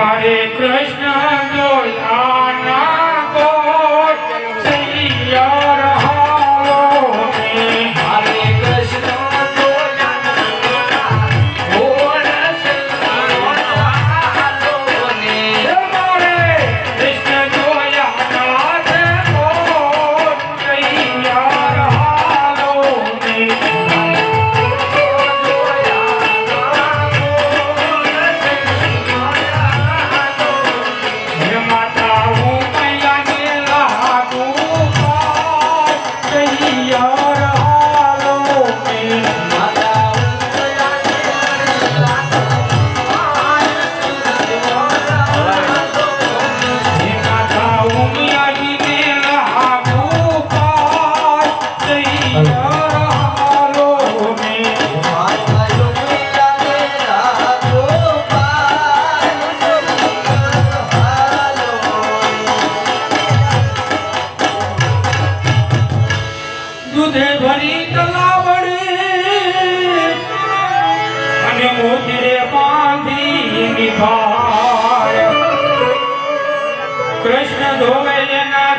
हरे कृष्ण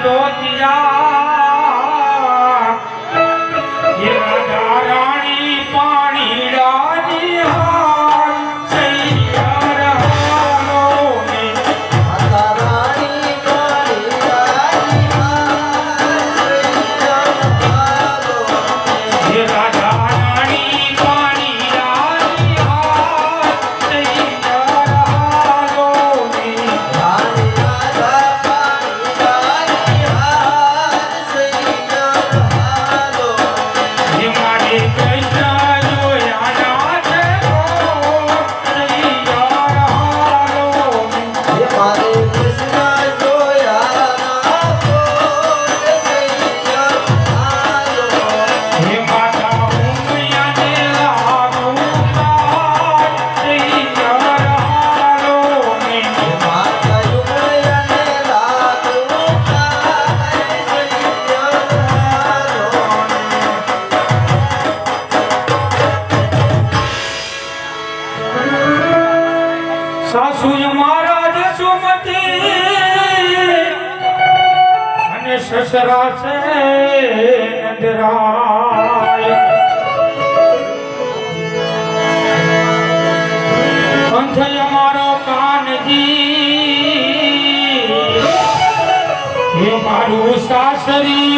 ડોતિયા સાસુ મહારાજ સુમતી. અને સસરા છે નંદરાય અંત અમારો કાનજી. મારું સાસરી.